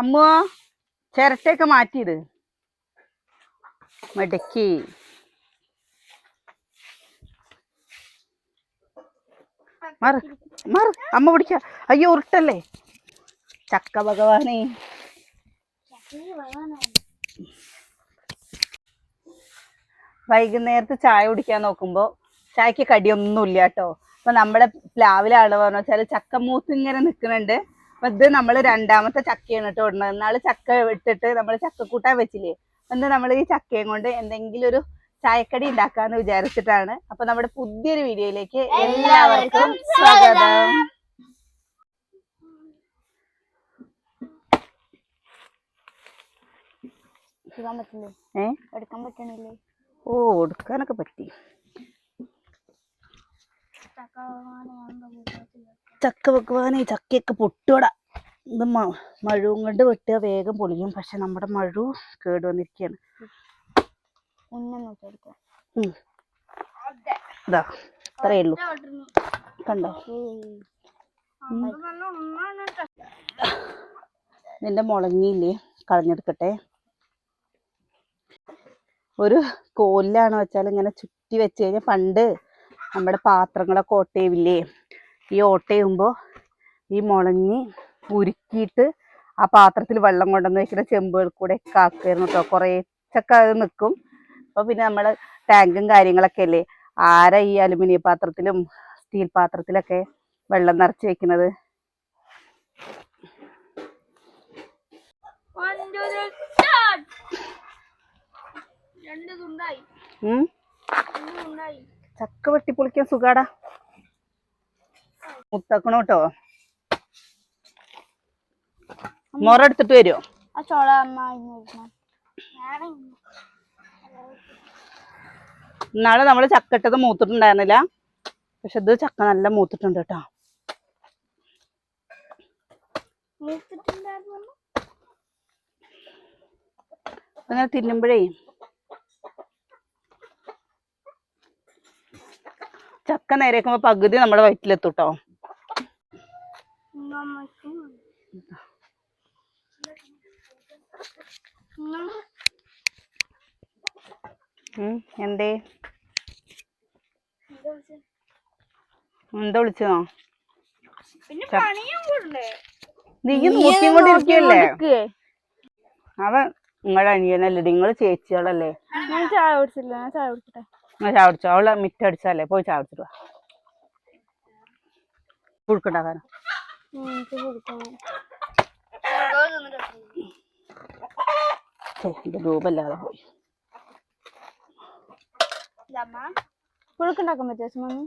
അമ്മോ ചിരട്ടയൊക്കെ മാറ്റിയത് മടക്കി. മറ മറ അമ്മ പിടിക്ക. അയ്യോ ഉരുട്ടല്ലേ? ചക്ക ഭഗവാനെ. വൈകുന്നേരത്ത് ചായ കുടിക്കാൻ നോക്കുമ്പോ ചായക്ക് കടിയൊന്നുമില്ല കേട്ടോ. അപ്പൊ നമ്മുടെ പ്ലാവിലാണ് പറഞ്ഞു വെച്ചാൽ ചക്ക ഇങ്ങനെ നിക്കുന്നുണ്ട് അപ്പൊ ഇത് നമ്മൾ രണ്ടാമത്തെ ചക്കയാണ് കേട്ടോ ഇടുന്നത്. എന്നാൽ ചക്ക ഇട്ടിട്ട് നമ്മൾ ചക്കക്കൂട്ടാൻ വെച്ചില്ലേ? എന്ന് നമ്മൾ ഈ ചക്കയും കൊണ്ട് എന്തെങ്കിലും ഒരു ചായക്കടി ഉണ്ടാക്കാന്ന് വിചാരിച്ചിട്ടാണ്. അപ്പൊ നമ്മുടെ പുതിയൊരു വീഡിയോയിലേക്ക് എല്ലാവർക്കും സ്വാഗതം. എടുക്കാൻ പറ്റണില്ലേ? ഓ എടുക്കാനൊക്കെ പറ്റി. ചക്ക വെക്കുവാനേ ചക്കയൊക്കെ പൊട്ടുവട. ഇത് മ- മഴവും കൊണ്ട് വെട്ടുക വേഗം പൊളിയും. പക്ഷെ നമ്മുടെ മഴു കേട് വന്നിരിക്കുകയാണ്. ഇതാ ഉള്ളൂ. കണ്ടോ? നിന്റെ മുളങ്ങിയില്ലേ കളഞ്ഞെടുക്കട്ടെ. ഒരു കോലിലാണ് വെച്ചാൽ ഇങ്ങനെ ചുറ്റി വെച്ച് കഴിഞ്ഞാൽ പണ്ട് നമ്മുടെ പാത്രങ്ങളൊക്കെ ഓട്ടയില്ലേ ഈ ഓട്ടയുമ്പോൾ ഈ മുളഞ്ഞി ഉരുക്കിയിട്ട് ആ പാത്രത്തിൽ വെള്ളം കൊണ്ടുവന്ന് വെക്കുന്ന ചെമ്പുകൾ കൂടെ ഒക്കെ ആക്കുമായിരുന്നു കേട്ടോ കുറേച്ചൊക്കെ അത് നിൽക്കും അപ്പോൾ പിന്നെ നമ്മൾ ടാങ്കും കാര്യങ്ങളൊക്കെ അല്ലേ? ആരാ ഈ അലുമിനിയം പാത്രത്തിലും സ്റ്റീൽ പാത്രത്തിലൊക്കെ വെള്ളം നിറച്ച് വെക്കുന്നത്? ചക്ക വെട്ടി പൊളിക്കാൻ സുഖാടാ. മുത്തക്കണോ കേട്ടോ മുറ എടുത്തിട്ട് വരുമോ ഇന്നാളെ നമ്മൾ ചക്കട്ടത് മൂത്തിട്ടുണ്ടായിരുന്നില്ല. പക്ഷെ ഇത് ചക്ക നല്ല മൂത്തിട്ടുണ്ട് കേട്ടോ അങ്ങനെ തിന്നുമ്പോഴേ ചക്ക നേരേക്കുമ്പോ പകുതി നമ്മുടെ വയറ്റിലെത്തും കേട്ടോ എന്തേ? എന്താ വിളിച്ചേ? നീ നോക്കിക്കൊണ്ടിരിക്കല്ലേ അവൻ നിങ്ങളുടെ അനിയനല്ലേ നിങ്ങൾ ചേച്ചികളല്ലേ? ഞാൻ ചായ കുടിച്ചില്ല ഞാൻ ചായ കുടിക്കട്ടെ. നിങ്ങൾ ചായ അവളെ അവളെ അടിച്ചാലേ പോയി ചായ കുടിച്ചിട്ട് വാ പുഴുക്കുണ്ടാക്കാനോ ഇത് രൂപല്ലാതെ പോയി. പുഴുക്കുണ്ടാക്കാൻ പറ്റുമോ മമ്മി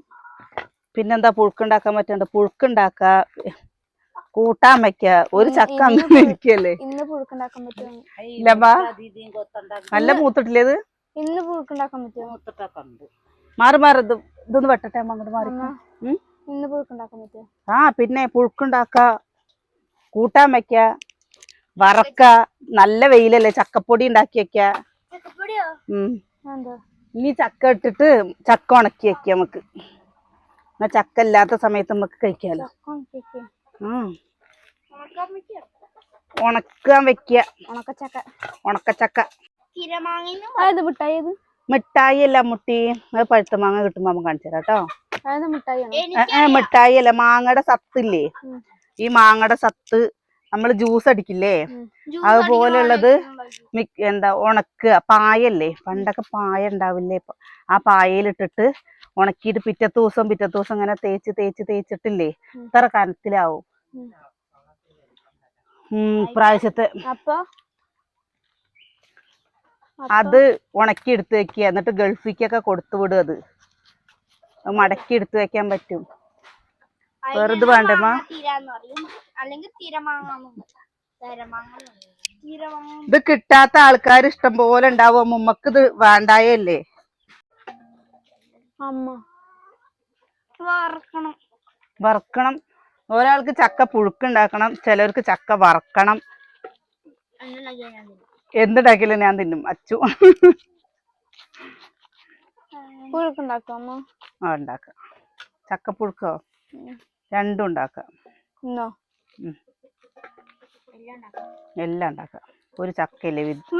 പിന്നെന്താ പുഴുക്കുണ്ടാക്കാൻ പറ്റണ്ട? പുഴുക്കുണ്ടാക്ക കൂട്ടാൻ വെക്ക ഒരു ചക്ക അങ്ങനെ ഇന്ന് ഇരിക്കല്ലേ ഇല്ലമ്പാ നല്ല മൂത്തിട്ടില്ലേ ഇത്? ഇന്ന് പുഴുക്കുണ്ടാക്കാൻ പറ്റുമോ മാറി മാറി ഇത് ഇതൊന്ന് വെട്ടട്ടെ അമ്മ അങ്ങോട്ട് മാറി. അമ്മ. ഉം? ഇന്ന് പുഴുക്കുണ്ടാക്കാൻ പറ്റുമോ ആ പിന്നെ പുഴുക്കുണ്ടാക്ക കൂട്ടാൻ വെക്ക വറക്ക നല്ല വെയിലല്ലേ ചക്കപ്പൊടി ഉണ്ടാക്കി വെക്ക. ഉം. എന്താ ഇനി ചക്ക ഇട്ടിട്ട് ചക്ക ഉണക്കി വെക്ക നമുക്ക്. എന്നാ ചക്ക ഇല്ലാത്ത സമയത്ത് നമുക്ക് കഴിക്കാലോ. ഉണക്കാൻ വെക്ക? ഉണക്ക ചക്ക ഉണക്ക ഉണക്കച്ചക്ക. അതായത് മിഠായി അത് മിഠായി അല്ല മുട്ടി. അത് പഴുത്ത മാങ്ങ കിട്ടുമ്പോ നമുക്ക് കാണിച്ചു തരാട്ടോ കേട്ടോ. മിഠായി അല്ല മാങ്ങയുടെ സത്തില്ലേ? ഈ മാങ്ങയുടെ സത്ത് നമ്മൾ ജ്യൂസ് അടിക്കില്ലേ? അതുപോലെയുള്ളത് മിക്ക എന്താ ഉണക്കുക പായല്ലേ? പണ്ടൊക്കെ പായ ഉണ്ടാവില്ലേ? ആ പായയിലിട്ടിട്ട് ഉണക്കിയിട്ട് പിറ്റത്തെ ദിവസം പിറ്റത്തെ ദിവസം ഇങ്ങനെ തേച്ച് തേച്ച് തേച്ചിട്ടില്ലേ. ഇത്ര കനത്തിലാവും. പ്രാവശ്യത്തെ അപ്പൊ അത് ഉണക്കി എടുത്ത് വെക്കുക. എന്നിട്ട് ഗൾഫിക്കൊക്കെ കൊടുത്തു വിടും അത്. മടക്കി എടുത്ത് വെക്കാൻ പറ്റും. വെറുതെ വേണ്ടമ്മ ഇത് കിട്ടാത്ത ആൾക്കാർ ഇഷ്ടം പോലെ ഉണ്ടാവും. അമ്മയ്ക്ക് ഇത് വേണ്ടായല്ലേ? വറക്കണം. ഒരാൾക്ക് ചക്ക പുഴുക്കുണ്ടാക്കണം ചിലർക്ക് ചക്ക വറക്കണം. എന്തുണ്ടാക്കിയാലും ഞാൻ തിന്നും. അച്ചു. ആ ഉണ്ടാക്കാം. ചക്കപ്പുഴുക്കോ. രണ്ടും ഉണ്ടാക്കാം. എല്ലാം ഉണ്ടാക്കാം. ഒരു ചക്കയില്ലേ വിത്ത്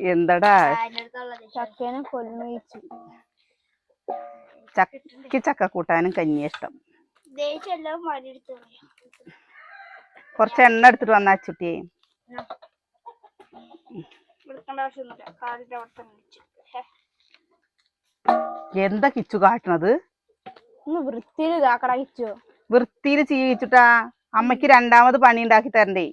എന്തടാ? ചക്കേനെ കൊല്ലു ചക്ക ചക്കി ചക്ക കൂട്ടാനും കഞ്ഞിയ ഇഷ്ടം. കുറച്ച് എണ്ണ എടുത്തിട്ട് വന്നാ ചുട്ടിയെ. എന്താ കിച്ചു കാട്ടണത്? വൃത്തിയിൽ വൃത്തിയിൽ അമ്മയ്ക്ക് രണ്ടാമത് പണി ഉണ്ടാക്കി തരണ്ടേ.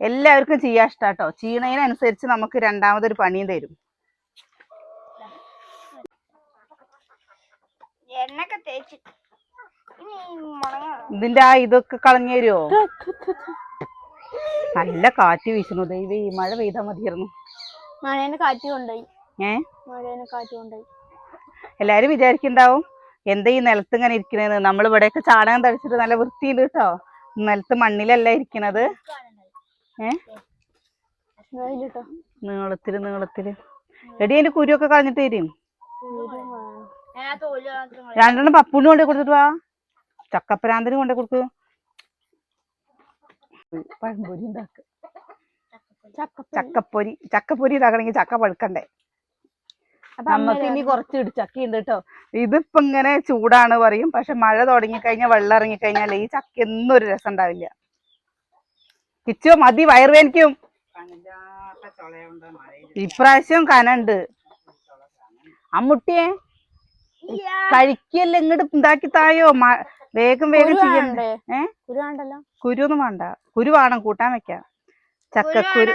എല്ലാവർക്കും ചെയ്യാൻ ഇഷ്ടാട്ടോ. ചെയ്യണതിനനുസരിച്ച് നമുക്ക് രണ്ടാമതൊരു പണിയും തരും. എണ്ണൊക്കെ തേച്ച്. ഇതിന്റെ ആ ഇതൊക്കെ കളഞ്ഞു തരുമോ നല്ല കാറ്റ് വീശുന്നു. ദൈവം ഈ മഴ പെയ്താൽ മതിയായിരുന്നു. മഴേനെ കാറ്റ് കൊണ്ടുപോയി. ഏ? മഴേനെ കാറ്റ് കൊണ്ടുപോയി. എല്ലാരും വിചാരിക്കണ്ടാവും എന്താ ഈ നിലത്ത് ഇങ്ങനെ ഇരിക്കണേന്ന്? നമ്മൾ ഇവിടെയൊക്കെ ചാണകം തളിച്ചിട്ട് നല്ല വൃത്തിയുണ്ട് കേട്ടോ. നിലത്ത് മണ്ണിലല്ല ഇരിക്കണത്? ഏ? നീളത്തിൽ നീളത്തിൽ. എടി അതിന്റെ കുരുവൊക്കെ കളഞ്ഞിട്ട് തരും രണ്ടെണ്ണം പപ്പുണ്ണി കൊണ്ടേ കൊടുത്തിട്ട് വാ. ചക്കപ്പരാന്തിന് കൊണ്ടേ കൊടുക്ക്. പഴംപൊരി ചക്കപ്പൊരി. ചക്കപ്പൊരി ഇതാക്കണമെങ്കിൽ ചക്ക പഴുക്കണ്ടേ. നമുക്ക് ഇനി കുറച്ച് ഇടിച്ചക്ക ഉണ്ട് കേട്ടോ ഇതിപ്പോ ഇങ്ങനെ ചൂടാണ് പറയും. പക്ഷെ മഴ തുടങ്ങി കഴിഞ്ഞാൽ വെള്ളം ഇറങ്ങി കഴിഞ്ഞാൽ ഈ ചക്ക എന്നും ഒരു രസം ഉണ്ടാവില്ല. കിച്ചോ മതി വയറുവേനിക്കും ഇപ്രാവശ്യം കനുണ്ട്. അമ്മുട്ടിയെ കഴിക്കല്ല? ഇങ്ങോട്ട് ഉണ്ടാക്കി തായോ? വേഗം വേഗം ചെയ്യണ്ടേ? ഏ? കുരു ഒന്നും വേണ്ട. കുരു വേണം കൂട്ടാൻ വെക്കാം. ചക്കക്കുരു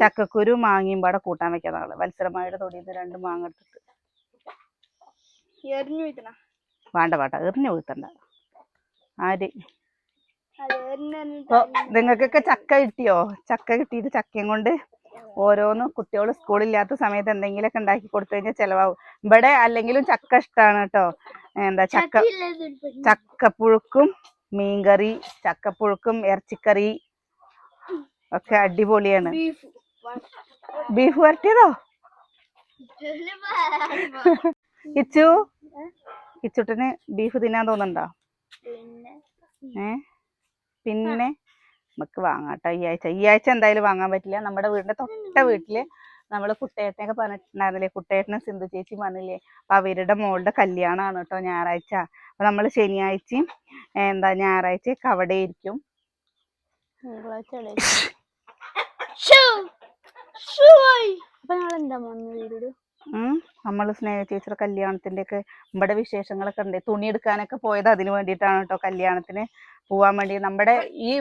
ചക്കക്കുരു മാങ്ങയും പാടെ കൂട്ടാൻ വെക്കാം നാളെ. വത്സരമായുടെ തൊടിയത് രണ്ട് മാങ്ങ എടുത്തിട്ട് വേണ്ട വേണ്ട. എറിഞ്ഞു വീഴ്ത്തണ്ട. ആര്? നിങ്ങൾക്കൊക്കെ ചക്ക കിട്ടിയോ? ചക്ക കിട്ടിയിട്ട് ചക്കയും കൊണ്ട്? ഓരോന്ന് കുട്ടികൾ സ്കൂളില്ലാത്ത സമയത്ത് എന്തെങ്കിലുമൊക്കെ ഉണ്ടാക്കി കൊടുത്തു കഴിഞ്ഞാൽ ചെലവാകും ഇവിടെ അല്ലെങ്കിലും ചക്ക ഇഷ്ടമാണ് കേട്ടോ എന്താ ചക്ക ചക്കപ്പുഴുക്കും മീൻകറി ചക്കപ്പുഴുക്കും ഇറച്ചിക്കറി ഒക്കെ അടിപൊളിയാണ്. ബീഫ്. വരട്ടിയതോ? കിച്ചു കിച്ചുട്ടന് ബീഫ് തിന്നാൻ തോന്നുന്നുണ്ടോ ഏ? പിന്നെ? നമുക്ക് വാങ്ങാം കേട്ടോ ഈ ആഴ്ച ഈ ആഴ്ച എന്തായാലും വാങ്ങാൻ പറ്റില്ല. നമ്മുടെ വീടിന്റെ തൊട്ട വീട്ടിൽ നമ്മൾ കുട്ടേട്ടനൊക്കെ പറഞ്ഞിട്ടുണ്ടായിരുന്നില്ലേ? കുട്ടേട്ടനും സിന്ധു ചേച്ചി പറഞ്ഞില്ലേ? അപ്പൊ അവരുടെ മോളുടെ കല്യാണമാണ് കേട്ടോ ഞായറാഴ്ച. അപ്പൊ നമ്മൾ ശനിയാഴ്ചയും എന്താ ഞായറാഴ്ചയൊക്കെ അവിടെ ഇരിക്കും അപ്പൊ നാളെന്താ മണ്ണ് വീട്? ഉം നമ്മൾ സ്നേഹ ചേച്ചിയുടെ കല്യാണത്തിന്റെ ഒക്കെ ഇവിടെ വിശേഷങ്ങളൊക്കെ ഉണ്ട്. തുണി എടുക്കാനൊക്കെ പോയത് അതിന് വേണ്ടിയിട്ടാണ് കേട്ടോ കല്യാണത്തിന് പോവാൻ വേണ്ടി. നമ്മുടെ ഈ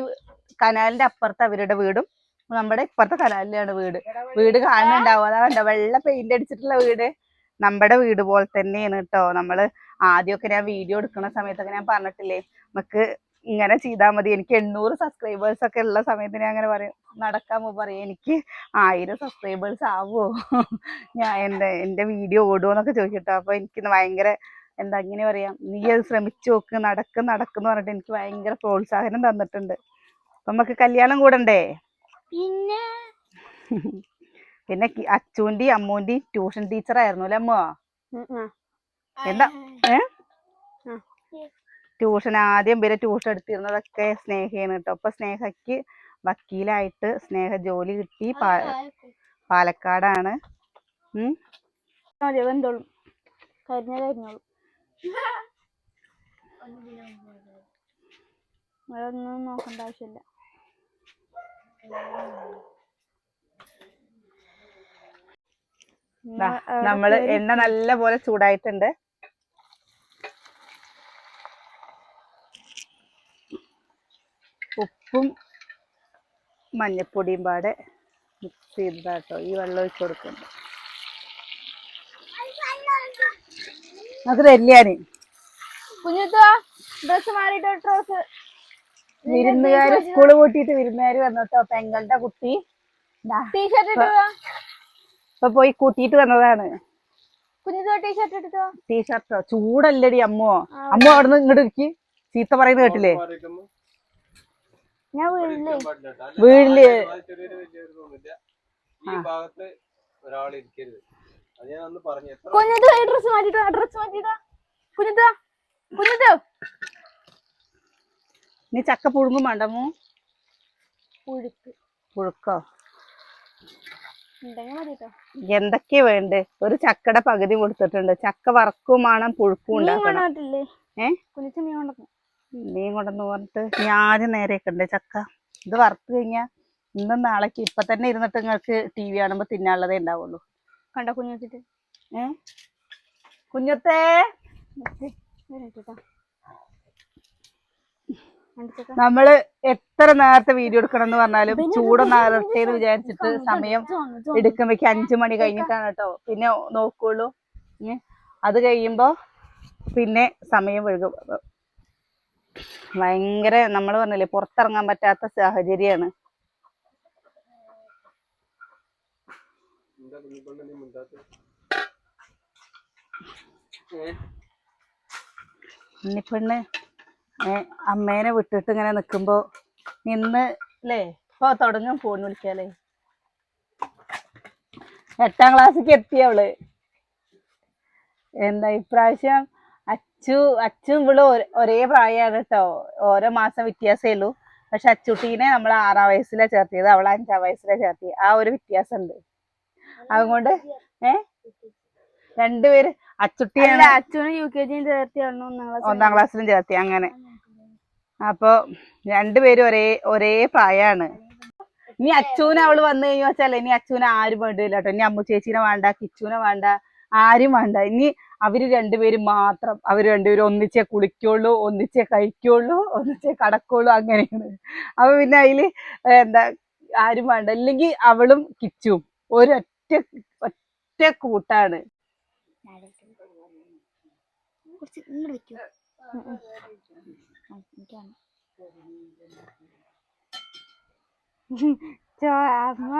കനാലിന്റെ അപ്പുറത്ത് അവരുടെ വീടും നമ്മുടെ ഇപ്പുറത്തെ കനാലിലാണ് വീട്. വീട് കാണുന്നുണ്ടാവും. അതാ കണ്ടോ വെള്ള പെയിന്റ് അടിച്ചിട്ടുള്ള വീട്. നമ്മുടെ വീട് പോലെ തന്നെയാണ് കേട്ടോ നമ്മൾ ആദ്യമൊക്കെ ഞാൻ വീഡിയോ എടുക്കുന്ന സമയത്തൊക്കെ ഞാൻ പറഞ്ഞിട്ടില്ലേ നമുക്ക് ഇങ്ങനെ ചെയ്താൽ മതി. എനിക്ക് എണ്ണൂറ് സബ്സ്ക്രൈബേഴ്സ് ഒക്കെ ഉള്ള സമയത്ത് ഞാൻ അങ്ങനെ പറയും നടക്കാൻ പറയും എനിക്ക് ആയിരം സബ്സ്ക്രൈബേഴ്സ് ആവുമോ ഞാൻ എന്റെ എന്റെ വീഡിയോ ഓടുമോ എന്നൊക്കെ ചോദിച്ചിട്ടോ അപ്പൊ എനിക്ക് ഭയങ്കര എന്താ ഇങ്ങനെ പറയാം നീ അത് ശ്രമിച്ചു നോക്ക് നടക്കും നടക്കും എന്ന് പറഞ്ഞിട്ട് എനിക്ക് ഭയങ്കര പ്രോത്സാഹനം തന്നിട്ടുണ്ട്. അപ്പൊ നമുക്ക് കല്യാണം കൂടണ്ടേ? പിന്നെ? പിന്നെ അച്ചുവിന്റെയും അമ്മൂന്റെയും ട്യൂഷൻ ടീച്ചറായിരുന്നു അല്ലേ അമ്മ? എന്താ ഏ. ട്യൂഷൻ ആദ്യം വരെ ട്യൂഷൻ എടുത്തിരുന്നതൊക്കെ സ്നേഹയാണ് കേട്ടോ അപ്പൊ സ്നേഹയ്ക്ക് വക്കീലായിട്ട് സ്നേഹ ജോലി കിട്ടി. പാലക്കാടാണ്. ഉം? മതി വെന്തോളും കരിഞ്ഞ കരിഞ്ഞോളും. അതൊന്നും നോക്കണ്ട ആവശ്യമില്ല ദാ, നമ്മൾ എണ്ണ നല്ല പോലെ ചൂടായിട്ടുണ്ട്. ഉപ്പും മഞ്ഞപ്പൊടിയും പാടെ മിക്സ് ചെയ്തതാട്ടോ. ഈ വെള്ളം ഒഴിച്ച് കൊടുക്കുന്നത് അത് തരില്ലാന് കുഞ്ഞുത്തുവാ ഡ്രസ് മാറിയിട്ട് ഡ്രസ് വിരുന്നുകാര് സ്കൂൾ പൂട്ടിയിട്ട് വിരുന്നുകാര് വന്നോട്ടോ. പെങ്ങളുടെ കുട്ടി. ദാ, ടീഷർട്ട് ഇട്ടുവാ? ഇപ്പൊ പോയി കൂട്ടിയിട്ട് വന്നതാണ്. ടീഷർട്ടോ ചൂടല്ലടി അമ്മോ. അമ്മ അവിടെ നിന്ന് ഇങ്ങോട്ട് ഇരിക്കും. ചീത്ത പറയുന്നത് കേട്ടില്ലേ? ഞാൻ വീട്ടിൽ വീട്ടിൽ ചെറിയൊരു വലിയൊരു റൂമില്ല ഈ ഭാഗത്ത് ഒരാൾ ഇരിക്കരുത്. ഞാൻ അന്ന് പറഞ്ഞു എത്ര കുഞ്ഞിട്ട് ഡ്രസ് മാറ്റിട്ടോ ഡ്രസ് മാറ്റിട്ടോ കുഞ്ഞിട്ടോ കുഞ്ഞിട്ടോ നീ ചക്ക പുഴുങ്ങും വേണ്ടമോ പുഴുക്ക്. പുഴുക്കോ? എന്തൊക്കെയാ വേണ്ടേ? ഒരു ചക്കടെ പകുതി കൊടുത്തിട്ടുണ്ട്. ചക്ക വറക്കും വേണം പുഴുക്കും ഉണ്ടാക്കണം. ഏഹ് ഏ? കുഞ്ഞിട്ട് മീൻ കൊണ്ടുവന്നു. മീൻ കൊണ്ടെന്ന് പറഞ്ഞിട്ട് ഞാൻ നേരെയൊക്കെ ഉണ്ട്. ചക്ക ഇത് വറുത്ത് കഴിഞ്ഞാൽ ഇന്നും നാളേക്ക് ഇപ്പൊ തന്നെ ഇരുന്നിട്ട് നിങ്ങൾക്ക് ടി വി കാണുമ്പോ തിന്നാനുള്ളതേ ഉണ്ടാവുള്ളൂ. കണ്ട കുഞ്ഞിട്ട് ഏ? കുഞ്ഞത്തെ? നമ്മൾ എത്ര നേരത്തെ വീഡിയോ എടുക്കണം എന്ന് പറഞ്ഞാലും ചൂടൊന്ന് അറട്ടേന്ന് വിചാരിച്ചിട്ട് സമയം എടുക്കുമ്പോഴേക്ക് അഞ്ചു മണി കഴിഞ്ഞിട്ടാണ് കേട്ടോ. പിന്നെ നോക്കുള്ളൂ. അത് കഴിയുമ്പോ പിന്നെ സമയം വഴുകും ഭയങ്കര നമ്മൾ പറഞ്ഞില്ലേ പുറത്തിറങ്ങാൻ പറ്റാത്ത സാഹചര്യമാണ് ഉണ്ണിപ്പെണ്ണ് അമ്മേനെ വിട്ടിട്ട് ഇങ്ങനെ നിക്കുമ്പോ നിന്ന് അല്ലേ ഇപ്പൊ തുടങ്ങും ഫോൺ വിളിക്കാല്ലേ. എട്ടാം ക്ലാസ്സിക്ക് എത്തിയവൾ. എന്താ ഇപ്രാവശ്യം? അച്ചു അച്ചും ഇവിടെ ഒരേ- പ്രായമാണ് കേട്ടോ ഓരോ മാസം വ്യത്യാസമേ ഉള്ളൂ. പക്ഷെ അച്ചുട്ടീനെ നമ്മൾ ആറാം വയസ്സിലാണ് ചേർത്തിയത്. അവളെ അഞ്ചാം വയസ്സിലാണ് ചേർത്തി ആ ഒരു വ്യത്യാസം ഉണ്ട് അതുകൊണ്ട് ഏ? രണ്ടുപേര് അച്ചുട്ടിയാണ് അച്ഛനും യു കെ ജിയും ചേർത്തി ഒന്നാം ക്ലാസ് ക്ലാസ്സിലും ചേർത്തി അങ്ങനെ. അപ്പൊ രണ്ടുപേരും ഒരേ ഒരേ പ്രായമാണ് ഇനി അച്ചൂനെ അവൾ വന്നു കഴിഞ്ഞു വെച്ചാൽ ഇനി അച്ചൂനെ ആരും വേണ്ടില്ല കേട്ടോ ഇനി അമ്മു ചേച്ചീനെ വേണ്ട കിച്ചൂനെ വേണ്ട ആരും വേണ്ട. ഇനി അവർ രണ്ടുപേരും മാത്രം അവർ രണ്ടുപേരും ഒന്നിച്ചേ കുളിക്കുള്ളൂ ഒന്നിച്ചേ കഴിക്കുള്ളൂ ഒന്നിച്ചേ കടക്കുള്ളൂ അങ്ങനെയാണ്. അപ്പൊ പിന്നെ അതിൽ എന്താ ആരും വേണ്ട. അല്ലെങ്കിൽ അവളും കിച്ചും. ഒരൊറ്റ ഒറ്റ കൂട്ടാണ്. വെക്കോ. അമ്മ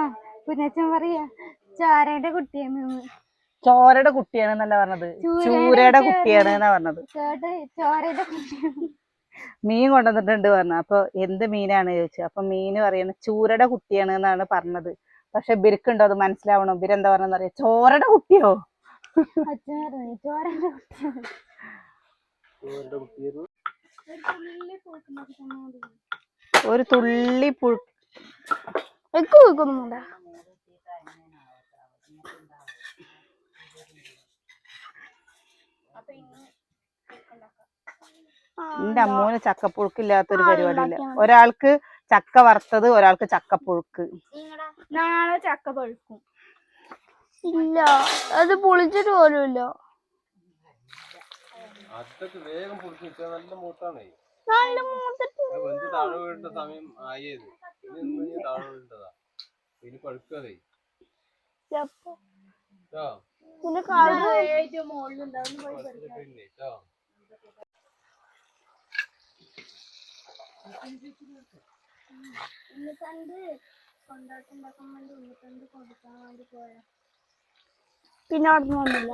പുനച്ചൻ പറയാ ചോരയുടെ കുട്ടിയെന്ന് ചോരയുടെ കുട്ടിയാണെന്നല്ല പറഞ്ഞത്? ചൂരയുടെ കുട്ടിയാണ്. എന്നാ പറഞ്ഞത്. കുട്ടിയാണ്. മീൻ കൊണ്ടുവന്നിട്ടുണ്ട് പറഞ്ഞു അപ്പൊ എന്ത് മീനാണ് ചോദിച്ചു അപ്പൊ മീന് പറയുന്നത് ചൂരയുടെ കുട്ടിയാണ് എന്നാണ് പറഞ്ഞത്. പക്ഷെ ബിരുക്കുണ്ടോ അത് മനസ്സിലാവണോ? ബിരെന്താ പറഞ്ഞെന്ന് അറിയാം? ചോരയുടെ കുട്ടിയോ? കുട്ടിയാണ്. ഒരു തുള്ളി പുഴു എന്റെ അമ്മൂന് ചക്കപ്പുഴുക്കില്ലാത്തൊരു പരിപാടിയില്ല. ഒരാൾക്ക് ചക്ക വറുത്തത് ഒരാൾക്ക് ചക്കപ്പുഴുക്ക്. നാളെ ചക്ക പഴുക്കും. ഇല്ല അത് പൊളിച്ചിട്ട് പോലും ഇല്ല അതൊക്കെ വേഗം പൊടിച്ച് വെച്ചാൽ നല്ല മൂത്താണേ. നല്ല മൂത്തിട്ട് സമയം ആയത്. ഇനി പഴുക്കാതെ പിന്നെ കാട് മുകളിലുണ്ടാവും പിന്നെ കേട്ടോ ഉണ്ണിത്തണ്ട് കൊണ്ടാട്ടുണ്ടാക്കാൻ വേണ്ടി ഉണ്ണിത്തണ്ട് കൊടുക്കാൻ വേണ്ടി പോയ പിന്നെ അവിടെ നിന്ന് വന്നില്ല?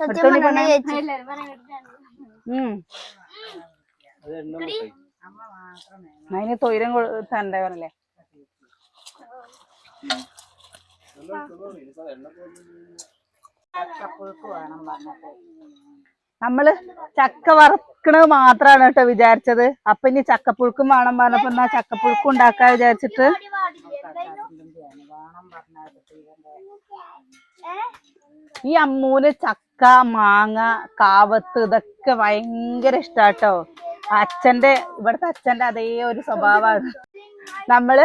സത്യം പറഞ്ഞു. ചേച്ചി. അതിന് തൊയിരം തരണ്ടേ പറഞ്ഞല്ലേ? നമ്മൾ ചക്ക വറക്കണത് മാത്രാണ് കേട്ടോ വിചാരിച്ചത്. അപ്പൊ ഇനി ചക്കപ്പുഴുക്കും വേണം പറഞ്ഞപ്പോ എന്നാ ചക്കപ്പുഴുക്കും ഉണ്ടാക്കാ വിചാരിച്ചിട്ട്? ഈ അമ്മൂന് ചക്ക മാങ്ങ കാവത്ത് ഇതൊക്കെ ഭയങ്കര ഇഷ്ടാട്ടോ അച്ഛന്റെ ഇവിടുത്തെ അച്ഛന്റെ അതേ ഒരു സ്വഭാവമാണ്. നമ്മൾ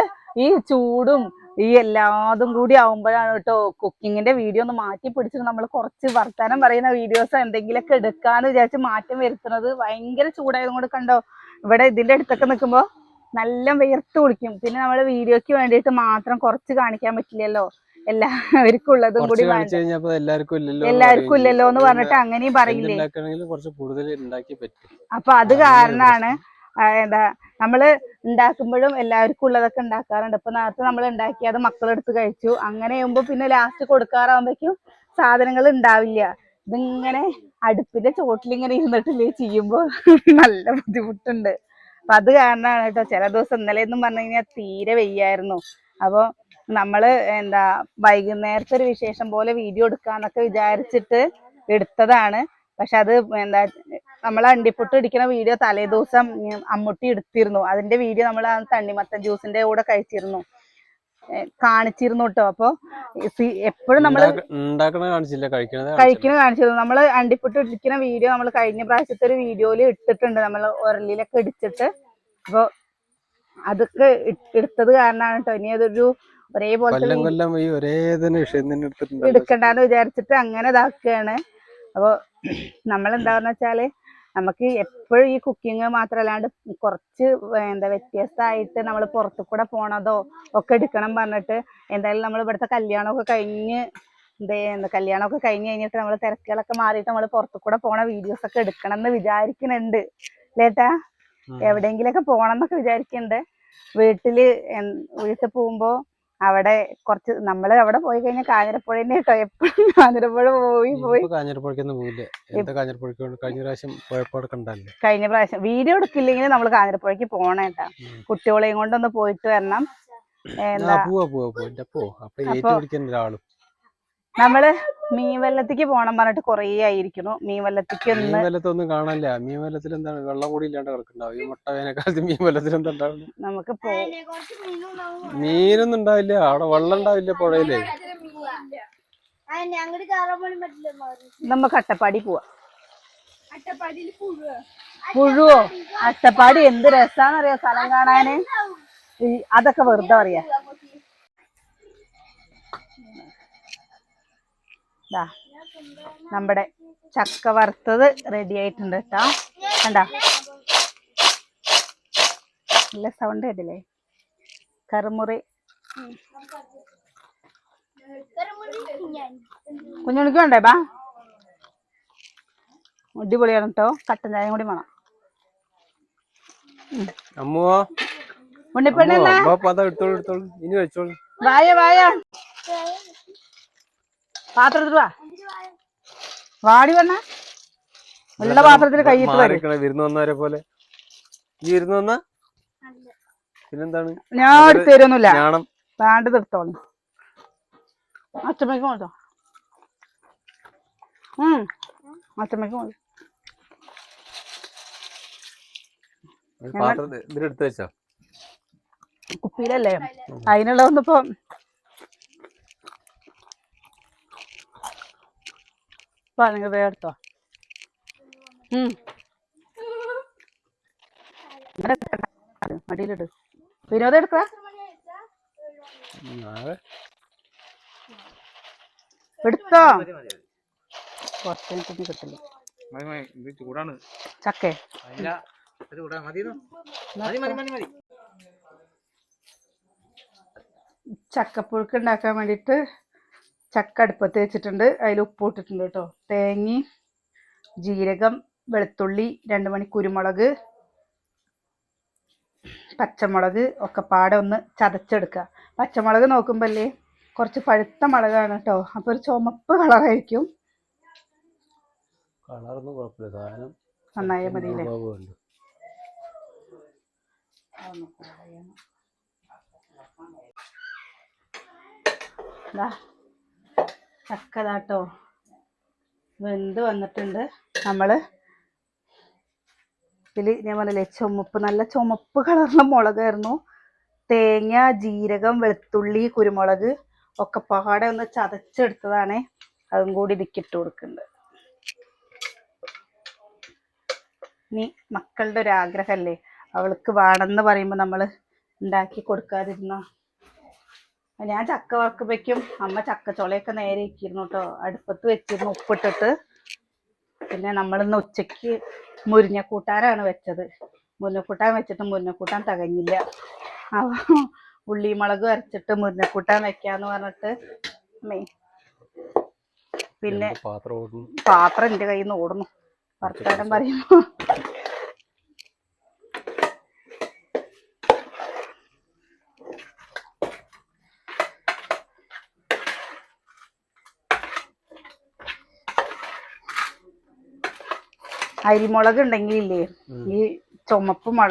ഈ ചൂടും ഈ എല്ലാതും കൂടി ആവുമ്പോഴാണ് കേട്ടോ കുക്കിങ്ങിന്റെ വീഡിയോ ഒന്ന് മാറ്റി പിടിച്ചിട്ട് നമ്മൾ കുറച്ച് വർത്താനം പറയുന്ന വീഡിയോസ് എന്തെങ്കിലുമൊക്കെ എടുക്കാന്ന് വിചാരിച്ച് മാറ്റം വരുത്തുന്നത് ഭയങ്കര ചൂടായത് കൊണ്ട് കണ്ടോ? ഇവിടെ ഇതിന്റെ അടുത്തൊക്കെ നിൽക്കുമ്പോ നല്ല വിയർത്ത് കുളിക്കും. പിന്നെ നമ്മൾ വീഡിയോക്ക് വേണ്ടിയിട്ട് മാത്രം കുറച്ച് കാണിക്കാൻ പറ്റില്ലല്ലോ. എല്ലാവർക്കും ഉള്ളതും കൂടി എല്ലാവർക്കും ഇല്ലല്ലോ എന്ന് പറഞ്ഞിട്ട് അങ്ങനെയും പറയില്ലേ? അപ്പൊ അത് കാരണാണ് എന്താ നമ്മൾ ഉണ്ടാക്കുമ്പോഴും എല്ലാവർക്കും ഉള്ളതൊക്കെ ഉണ്ടാക്കാറുണ്ട്. ഇപ്പൊ നേരത്തെ നമ്മൾ ഉണ്ടാക്കി അത് മക്കളെടുത്ത് കഴിച്ചു. അങ്ങനെ ആകുമ്പോ പിന്നെ ലാസ്റ്റ് കൊടുക്കാറാകുമ്പോഴേക്കും സാധനങ്ങൾ ഉണ്ടാവില്ല. ഇതിങ്ങനെ അടുപ്പിന്റെ ചോട്ടിലിങ്ങനെ ഇരുന്നിട്ടില്ലേ ചെയ്യുമ്പോ നല്ല ബുദ്ധിമുട്ടുണ്ട്. അപ്പൊ അത് കാരണമാണ് കേട്ടോ. ചില ദിവസം ഇന്നലെ എന്നും പറഞ്ഞു കഴിഞ്ഞാൽ തീരെ വെയ്യായിരുന്നു. അപ്പൊ നമ്മൾ എന്താ വൈകുന്നേരത്തെ ഒരു വിശേഷം പോലെ വീഡിയോ എടുക്കാന്നൊക്കെ വിചാരിച്ചിട്ട് എടുത്തതാണ്. പക്ഷെ അത് എന്താ നമ്മൾ അണ്ടിപ്പൊട്ട് ഇടിക്കുന്ന വീഡിയോ തലേ ദിവസം അമ്മുട്ടി എടുത്തിരുന്നു. അതിന്റെ വീഡിയോ നമ്മൾ ആ തണ്ണിമത്തൻ ജ്യൂസിന്റെ കൂടെ കഴിച്ചിരുന്നു. കാണിച്ചിരുന്നു കേട്ടോ. അപ്പൊ എപ്പോഴും നമ്മൾ കഴിക്കണ കാണിച്ചിരുന്നു. നമ്മൾ അണ്ടിപ്പൊട്ട് ഇടിക്കുന്ന വീഡിയോ നമ്മൾ കഴിഞ്ഞ പ്രാവശ്യത്തെ ഒരു വീഡിയോയിൽ ഇട്ടിട്ടുണ്ട്. നമ്മൾ ഉരലിലൊക്കെ ഇടിച്ചിട്ട്. അപ്പൊ അതൊക്കെ എടുത്തത് കാരണമാണ് കേട്ടോ. ഇനി അതൊരു ഒരേപോലത്തെ കൊല്ലം വീ- കൊല്ലം ഈ ഒരേ തന്നെ വിഷയം തന്നെ എടുത്തിട്ടുണ്ടല്ലോ എടുക്കണ്ടെന്ന് വിചാരിച്ചിട്ട് അങ്ങനെ ഇതാക്കുകയാണ്. അപ്പോൾ നമ്മൾ എന്താന്ന് വെച്ചാൽ നമുക്ക് എപ്പോഴും ഈ കുക്കിംഗ് മാത്രമല്ലാണ്ട് കുറച്ച് എന്താ വ്യത്യസ്തമായിട്ട് നമ്മൾ പുറത്തു കൂടെ പോണതോ ഒക്കെ എടുക്കണം പറഞ്ഞിട്ട് എന്തായാലും നമ്മൾ ഇവിടുത്തെ കല്യാണമൊക്കെ കഴിഞ്ഞ് എന്തേ കല്യാണമൊക്കെ കഴിഞ്ഞ് കഴിഞ്ഞിട്ട് നമ്മൾ തിരക്കുകളൊക്കെ മാറിയിട്ട് നമ്മൾ പുറത്തു കൂടെ പോണ വീഡിയോസ് ഒക്കെ എടുക്കണം എന്ന് വിചാരിക്കുന്നുണ്ട് ലേട്ടാ. എവിടെയെങ്കിലൊക്കെ പോണം എന്നൊക്കെ വിചാരിക്കുന്നുണ്ട് വീട്ടിൽ വീട്ടിൽ പോകുമ്പോ അവിടെ കുറച്ച് നമ്മൾ അവിടെ പോയി കഴിഞ്ഞാൽ കാഞ്ഞിരപ്പുഴ തന്നെ കേട്ടോ. എപ്പോഴും കാഞ്ഞിരപ്പുഴ പോയി പോയി. കാഞ്ഞിരപ്പുഴക്കൊന്നും പോയില്ല കഴിഞ്ഞ പ്രാവശ്യം കണ്ടല്ലേ കഴിഞ്ഞ പ്രാവശ്യം വീഡിയോ എടുക്കില്ലെങ്കിൽ നമ്മൾ കാഞ്ഞിരപ്പുഴക്ക് പോണേട്ടാ ഉം. കുട്ടികളെയും കൊണ്ടൊന്ന് പോയിട്ട് വരണം. എന്താ പോവാ പോവാ പോവാ. പോ. അപ്പൊ ഒരാളും. നമ്മൾ മീൻ വെള്ളത്തേക്ക് പോണം പറഞ്ഞിട്ട് കൊറേ ആയിരിക്കുന്നു. മീൻ മീൻവല്ലത്തൊന്നും കാണാനില്ല. മീൻവല്ലത്തിൽ എന്താണ് വെള്ളം കൂടി ഇല്ലാണ്ട് കിടക്കുന്നുണ്ടാവും. ഈ മുട്ട വേനൽക്കാലത്ത് മീൻവല്ലത്തിൽ എന്താ ഉണ്ടാവുന്നത് നമുക്ക് പോ മീനൊന്നും ഉണ്ടാവില്ല. അവിടെ വെള്ളം ഉണ്ടാവില്ല പുഴയിൽ. നമ്മക്ക് അട്ടപ്പാടി പോവാ. പുഴുവ. അട്ടപ്പാടി എന്ത് രസാന്നറിയോ സ്ഥലം കാണാന്? അതൊക്കെ വെറുതെ പറയാ. ദാ നമ്മുടെ ചക്ക വറുത്തത് റെഡി ആയിട്ടുണ്ട് കേട്ടോ. കണ്ടോ? നല്ല സൗണ്ട് കേട്ടില്ലേ? കറുമുറി. കുഞ്ഞുണിക്ക് വേണ്ടേ ബാ? അടിപൊളിയാണ് കേട്ടോ. കട്ടൻ ചായയും കൂടി വേണം. ഉണ്ണിപ്പണ്ണി വായ വായ. പാത്രത്തിൽ വാ. വാടി വന്ന. നല്ല പാത്രത്തിൽ കൈയിട്ട് വിരുന്ന് വന്നവരെ പോലെ. ഈ വിരുന്ന് വന്ന? പിന്നെന്താണ്? ഞാൻ എടുത്തു തരുന്നില്ല വേണ്ടത് എടുത്തോളൂ അച്ഛമ്മയ്ക്ക് കൊണ്ടോ. ഉം. അച്ഛമ്മയ്ക്ക് കൊണ്ടു. പാത്രം കുപ്പിയിലല്ലേ? അതിനുള്ളതൊന്നും ഇപ്പൊ വേർത്തോ മടിയിലിട്ട് എടുത്തോ? വിനോദം എടുക്ക എടുത്തോ കിട്ടില്ല. ചക്കേ. ചക്കപ്പുഴുക്ക് ഉണ്ടാക്കാൻ വേണ്ടിയിട്ട് ചക്ക അടുപ്പത്ത് വെച്ചിട്ടുണ്ട്. അതിൽ ഉപ്പ് ഇട്ടിട്ടുണ്ട് കേട്ടോ. തേങ്ങയും ജീരകം വെളുത്തുള്ളി രണ്ട് മണി കുരുമുളക് പച്ചമുളക് ഒക്കെ പാടെ ഒന്ന് ചതച്ചെടുക്കുക. പച്ചമുളക് നോക്കുമ്പോൾ അല്ലേ കുറച്ച് പഴുത്ത മുളകാണ് കേട്ടോ. അപ്പോൾ ഒരു ചുമപ്പ് കളറായിരിക്കും. കളറൊന്നും കുഴപ്പമില്ല. സാധനം മതിയില്ലേ? ദാ ചക്ക ദാട്ടോ വെന്ത് വന്നിട്ടുണ്ട്? നമ്മൾ ഇതിൽ ഞാൻ പറഞ്ഞില്ലേ ചുമപ്പ് നല്ല ചുമപ്പ് കളറിലെ മുളകായിരുന്നു. തേങ്ങ ജീരകം വെളുത്തുള്ളി കുരുമുളക് ഒക്കെ പാടെ ഒന്ന് ചതച്ചെടുത്തതാണ്. അതും കൂടി ഇതിക്കിട്ട് കൊടുക്കുന്നുണ്ട്. ഇനി മക്കളുടെ ഒരു ആഗ്രഹമല്ലേ? അവൾക്ക് വേണമെന്ന് പറയുമ്പോൾ നമ്മൾ ഉണ്ടാക്കി കൊടുക്കാതിരുന്ന ഞാൻ ചക്ക വറക്കുമ്പോഴേക്കും അമ്മ ചക്കച്ചോളയൊക്കെ നേരെ ഇരിക്കുന്നു കേട്ടോ അടുപ്പത്ത് വെച്ചിരുന്നു ഉപ്പിട്ടിട്ട്. പിന്നെ നമ്മളിന്ന് ഉച്ചയ്ക്ക് മുരിഞ്ഞക്കൂട്ടാനാണ് വെച്ചത്. മുരിഞ്ഞക്കൂട്ടാൻ വെച്ചിട്ട് മുരിഞ്ഞക്കൂട്ടാൻ തികഞ്ഞില്ല. അപ്പോൾ ഉള്ളിമുളക് അരച്ചിട്ട് മുരിഞ്ഞക്കൂട്ടാൻ വെക്കാന്ന് പറഞ്ഞിട്ട് മെയ് പിന്നെ പാത്രം പാത്രം എന്റെ കയ്യിൽ നിന്ന് ഓടുന്നു. വർത്താനം പറയുമ്പോ. അരിമുളക് ഉണ്ടെങ്കിലില്ലേ ഈ ചുമപ്പ് മുള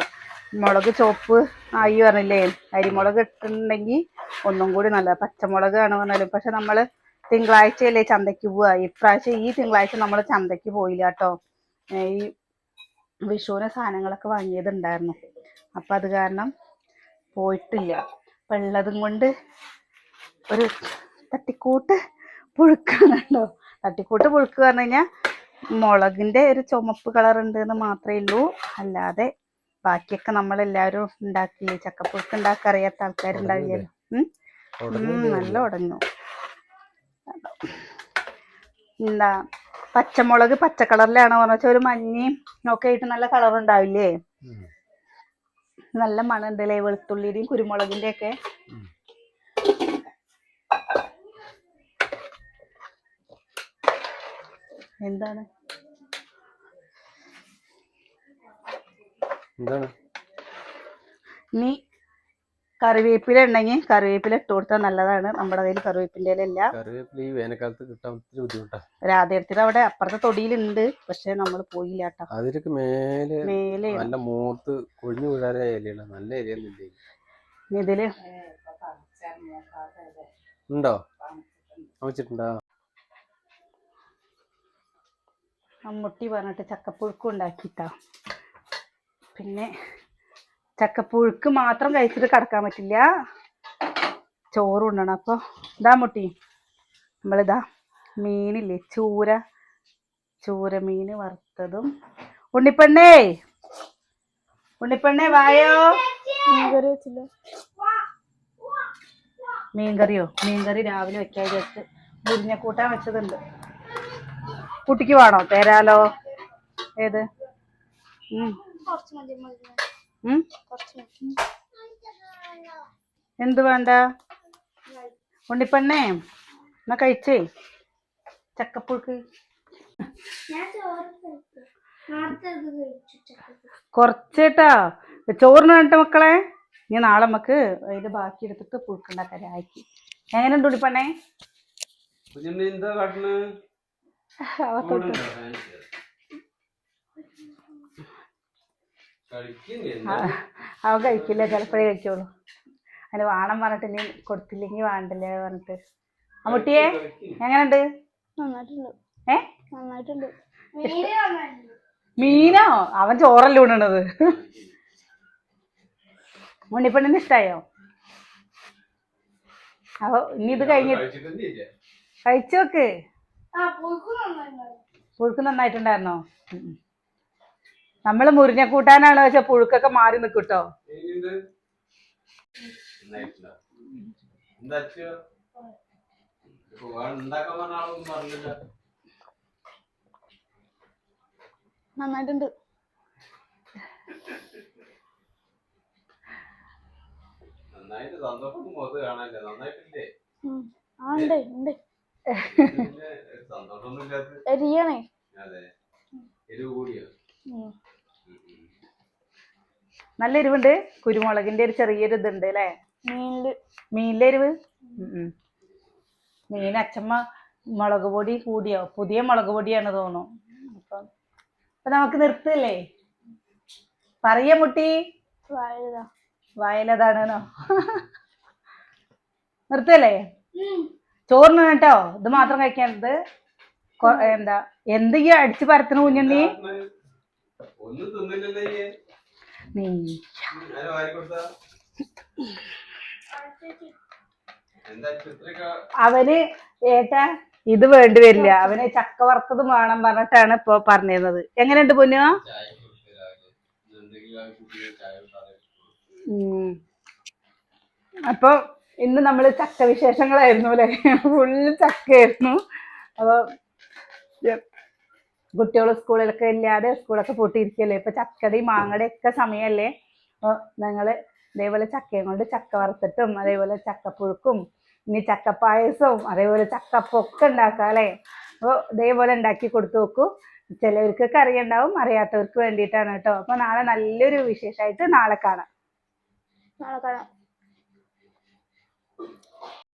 മുളക് ചുവപ്പ് ആയി പറഞ്ഞില്ലേ അരിമുളക് ഇട്ടിട്ടുണ്ടെങ്കിൽ ഒന്നും കൂടി നല്ല പച്ചമുളക് ആണ് പറഞ്ഞാലും പക്ഷെ നമ്മൾ തിങ്കളാഴ്ചയല്ലേ ചന്തയ്ക്ക് പോവുക ഇപ്രാവശ്യം ഈ തിങ്കളാഴ്ച നമ്മൾ ചന്തയ്ക്ക് പോയില്ല കേട്ടോ. ഈ വിഷുവിന് സാധനങ്ങളൊക്കെ വാങ്ങിയതുണ്ടായിരുന്നു. അപ്പം അത് കാരണം പോയിട്ടില്ല. അപ്പം ഉള്ളതും കൊണ്ട് ഒരു തട്ടിക്കൂട്ട് പുഴുക്കാണ് കേട്ടോ. തട്ടിക്കൂട്ട് പുഴുക്ക് പറഞ്ഞു കഴിഞ്ഞാൽ മുളകിന്റെ ഒരു ചുമപ്പ് കളർ ഉണ്ട് എന്ന് മാത്രമേ ഉള്ളൂ. അല്ലാതെ ബാക്കിയൊക്കെ നമ്മളെല്ലാവരും ഉണ്ടാക്കില്ലേ? ചക്കപ്പുഴുക്ക് ഉണ്ടാക്കാൻ അറിയാത്ത ആൾക്കാരുണ്ടാവില്ലല്ലോ നല്ല ഉടഞ്ഞു. എന്താ പച്ചമുളക് പച്ച കളറിലാണോ പറഞ്ഞ വെച്ചാൽ ഒരു മഞ്ഞയും ഒക്കെ ആയിട്ട് നല്ല കളർ ഉണ്ടാവില്ലേ? നല്ല മണം ഉണ്ടല്ലേ വെളുത്തുള്ളിയുടെയും കുരുമുളകിന്റെ ഒക്കെ എന്താണ്? എന്താണ്? നീ കറിവേപ്പില ഉണ്ടെങ്കിൽ കറിവേപ്പില ഇട്ട് കൊടുത്താൽ നല്ലതാണ്. നമ്മുടെ കയ്യിൽ കറിവേപ്പിന്റെ ഇല കറിവേപ്പില ഈ വേനൽക്കാലത്ത് കിട്ടാൻ ഒത്തിരി ബുദ്ധിമുട്ടാ. രാധേടത്തിന് അവിടെ അപ്പുറത്തെ തൊടിയിലുണ്ട് പക്ഷെ നമ്മൾ പോയില്ല കേട്ടോ അതിലൊക്കെ മേലെ മേലെ നല്ല മൂത്ത് കൊഴിഞ്ഞു ഇലയാണ്. നല്ല ഇതിൽ ഉണ്ടോ? വെച്ചിട്ടുണ്ടോ? മമ്മൂട്ടി പറഞ്ഞിട്ട് ചക്കപ്പുഴുക്ക് ഉണ്ടാക്കിട്ടോ പിന്നെ ചക്കപ്പുഴുക്ക് മാത്രം കഴിച്ചിട്ട് കിടക്കാൻ പറ്റില്ല. ചോറ് ഉണ്ടാണ് അപ്പോൾ ഇതാ മുട്ടി നമ്മളിതാ മീനില്ലേ ചൂര ചൂര മീൻ വറുത്തതും. ഉണ്ണിപ്പെണ്ണേ ഉണ്ണിപ്പെണ്ണേ വായോ? മീൻകറി വെച്ചില്ല. മീൻകറിയോ? മീൻകറി രാവിലെ വെക്കാൻ വിചാരിച്ച് മുരിഞ്ഞ കൂട്ടാൻ വെച്ചതുണ്ട്. കുട്ടിക്ക് വേണോ? തരാലോ. ഏത്? എന്ത് വേണ്ട? ഉണ്ണിപ്പണ്ണേ എന്നാ കഴിച്ചേ. ചക്കപ്പുഴുക്ക്. കൊറച്ചേട്ടാ. ചോറിന് വേണ്ട മക്കളെ? ഇനി നാളെ നമുക്ക് അതിന്റെ ബാക്കി എടുത്തിട്ട് പുഴുക്കുണ്ടാക്കാൻ ആക്കി. എങ്ങനെയുണ്ട് ഉണ്ണിപ്പണ്ണേ? എന്താ ആ, അവൻ കഴിക്കില്ല ചിലപ്പോഴേ കഴിക്കുള്ളൂ. അതിന് വേണം പറഞ്ഞിട്ട് ഇനി കൊടുത്തില്ലെങ്കിൽ വേണ്ടല്ലേ പറഞ്ഞിട്ട്. അമ്മൂട്ടിയെ എങ്ങനെയുണ്ട്? നന്നായിട്ടുണ്ട്. ഏ? നന്നായിട്ടുണ്ട്. മീന് അവൻ ചോറല്ലേ ഉണ്ണണത് ഉണ്ണിപ്പെണ്ണിന് ഇഷ്ടായോ? അപ്പൊ ഇനി ഇത് കഴിഞ്ഞിട്ട് കഴിച്ചു നോക്ക് പുഴുക്ക് നന്നായിട്ടുണ്ട് പുഴുക്ക് നന്നായിട്ടുണ്ടായിരുന്നോ. നമ്മൾ മുരിഞ്ഞ കൂട്ടാനാണ് വെച്ചാൽ പുഴുക്കൊക്കെ മാറി നിൽക്കൂട്ടോ നന്നായിട്ടുണ്ട്. നന്നായിട്ട് സന്തോഷം മുഖത്ത് കാണാനില്ല. നന്നായിട്ടില്ലേ? ആണ്ടേ ആ ഉണ്ട് എരിയണേ. നല്ല എരിവുണ്ട്. കുരുമുളകിന്റെ ഒരു ചെറിയൊരു ഇതുണ്ട് അല്ലേ? മീനിൽ. മീനിലെ എരിവ്. മീൻ അച്ചമ്മ മുളക് പൊടി കൂടിയോ? പുതിയ മുളക് പൊടിയാണ് തോന്നുന്നു. അപ്പം അപ്പൊ നമുക്ക് നിർത്തില്ലേ? പറയ മുട്ടി. വായലതാണെന്നോ? നിർത്തല്ലേ ചോറിന് കേട്ടോ ഇത് മാത്രം കഴിക്കാനത് കൊ- എന്താ എന്ത് ഈ അടിച്ചു പരത്തണ കുഞ്ഞു നീ? അവന് ഏട്ടാ ഇത് വേണ്ടി വരില്ല. അവന് ചക്ക വറുത്തത് വേണം പറഞ്ഞിട്ടാണ് ഇപ്പൊ പറഞ്ഞിരുന്നത്. എങ്ങനെയുണ്ട് പൊന്നു. അപ്പൊ ഇന്ന് നമ്മൾ ചക്ക വിശേഷങ്ങളായിരുന്നു അല്ലെ? ഫുള്ള് ചക്കയായിരുന്നു. അപ്പോൾ കുട്ടികൾ സ്കൂളിലൊക്കെ ഇല്ലാതെ സ്കൂളൊക്കെ പൂട്ടിയിരിക്കല്ലേ ഇപ്പൊ ചക്കടയും മാങ്ങടയും ഒക്കെ സമയമല്ലേ അപ്പൊ ഞങ്ങൾ ഇതേപോലെ ചക്കയും കൊണ്ട് ചക്ക വറുത്തിട്ടും അതേപോലെ ചക്കപ്പുഴുക്കും ഇനി ചക്കപ്പായസവും അതേപോലെ ചക്കപ്പൊക്കെ ഉണ്ടാക്കാം അല്ലേ? അപ്പോൾ ഇതേപോലെ ഉണ്ടാക്കി കൊടുത്തു നോക്കൂ. ചിലവർക്കൊക്കെ അറിയണ്ടാവും അറിയാത്തവർക്ക് വേണ്ടിയിട്ടാണ് കേട്ടോ. അപ്പൊ നാളെ നല്ലൊരു വിശേഷമായിട്ട് നാളെ കാണാം. നാളെ കാണാം.